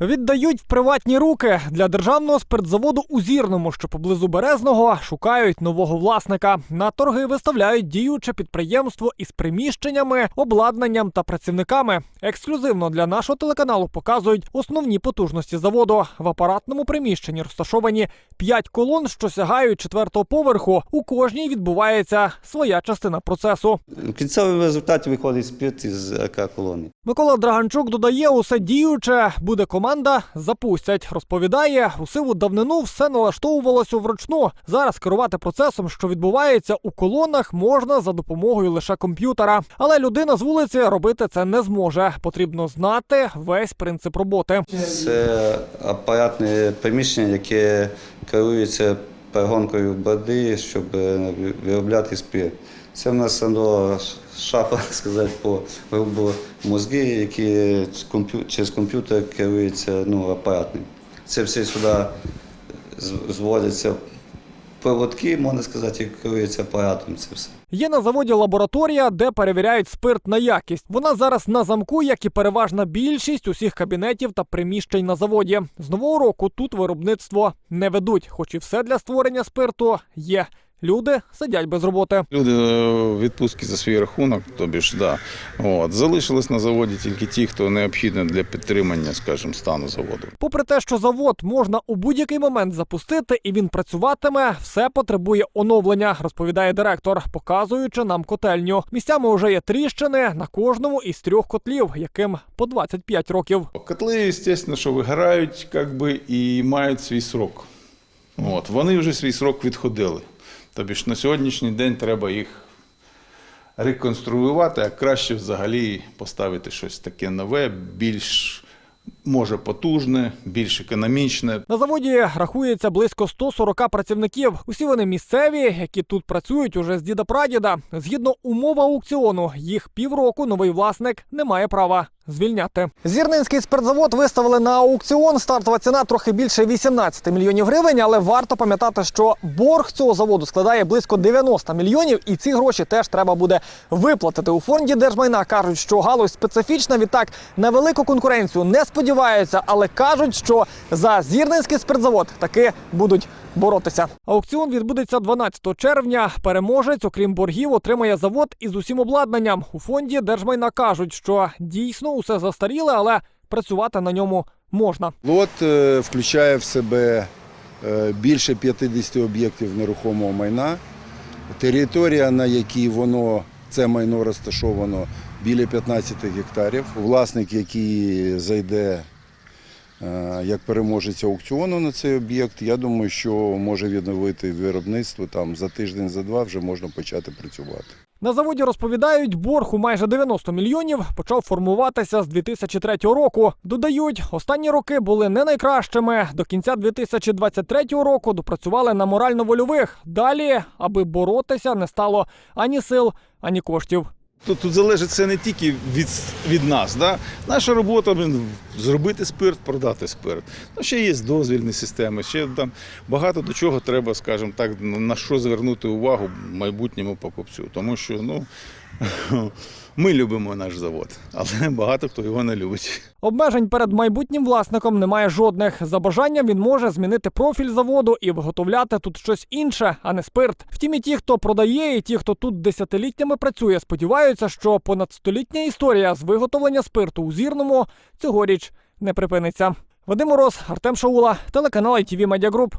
Віддають в приватні руки для державного спиртзаводу у Зірному, що поблизу Березного, шукають нового власника. На торги виставляють діюче підприємство із приміщеннями, обладнанням та працівниками. Ексклюзивно для нашого телеканалу показують основні потужності заводу. В апаратному приміщенні розташовані п'ять колон, що сягають четвертого поверху. У кожній відбувається своя частина процесу. В кінцевому результаті виходить спирт із АК-колони. Микола Драганчук додає, усе діюче, буде команда, запустять. Розповідає, у сиву давнину все налаштовувалося вручну. Зараз керувати процесом, що відбувається у колонах, можна за допомогою лише комп'ютера. Але людина з вулиці робити це не зможе. Потрібно знати весь принцип роботи. Це апаратне приміщення, яке керується перегонкою води, щоб е, виробляти спирт. Це в нас шапа, сказати, по грубо мозги, які через комп'ютер керуються ну, апаратним. Це все сюди зводяться проводки, можна сказати, і керується апаратом. Це все. Є на заводі лабораторія, де перевіряють спирт на якість. Вона зараз на замку, як і переважна більшість усіх кабінетів та приміщень на заводі. З нового року тут виробництво не ведуть, хоч і все для створення спирту є. Люди сидять без роботи. Люди е, в відпустці за свій рахунок, тобі ж да. От. Залишились на заводі тільки ті, хто необхідний для підтримання, скажімо, стану заводу. Попри те, що завод можна у будь-який момент запустити і він працюватиме, все потребує оновлення, розповідає директор, показуючи нам котельню. Місцями вже є тріщини на кожному із трьох котлів, яким по 25 років. Котли, звісно, що виграють как би, і мають свій срок. От. Вони вже свій срок відходили. Тобі ж на сьогоднішній день треба їх реконструювати, а краще взагалі поставити щось таке нове, більш може потужне, більш економічне. На заводі рахується близько 140 працівників. Усі вони місцеві, які тут працюють уже з діда прадіда. Згідно умов аукціону, їх півроку новий власник не має права звільняти. Зірнинський спиртзавод виставили на аукціон. Стартова ціна трохи більше 18 мільйонів гривень, але варто пам'ятати, що борг цього заводу складає близько 90 мільйонів, і ці гроші теж треба буде виплатити. У фонді держмайна кажуть, що галузь специфічна. Відтак на велику конкуренцію не сподіваються, але кажуть, що за зірнинський спиртзавод таки будуть боротися. Аукціон відбудеться 12 червня. Переможець, окрім боргів, отримає завод із усім обладнанням. У фонді держмайна кажуть, що дійсно усе застаріле, але працювати на ньому можна. Лот е, включає в себе е, більше 50 об'єктів нерухомого майна. Територія, на якій воно це майно розташовано, біля 15 гектарів. Власник, який зайде е, як переможець аукціону на цей об'єкт, я думаю, що може відновити виробництво там за тиждень, за два вже можна почати працювати. На заводі розповідають, борг у майже 90 мільйонів почав формуватися з 2003 року. Додають, останні роки були не найкращими. До кінця 2023 року допрацювали на морально-вольових. Далі, аби боротися, не стало ані сил, ані коштів. Тут, тут залежить це не тільки від, від нас. Да? Наша робота зробити спирт, продати спирт. Ну, ще є дозвільні системи, ще там багато до чого треба, скажімо так, на що звернути увагу майбутньому покупцю. Тому що ну, ми любимо наш завод, але багато хто його не любить. Обмежень перед майбутнім власником немає жодних. За бажанням він може змінити профіль заводу і виготовляти тут щось інше, а не спирт. Втім, і ті, хто продає, і ті, хто тут десятиліттями працює, сподіваються, що понадстолітня історія з виготовлення спирту у зірному цьогоріч не припиниться. Вадим Мороз, Артем Шаула, телеканал Media Group.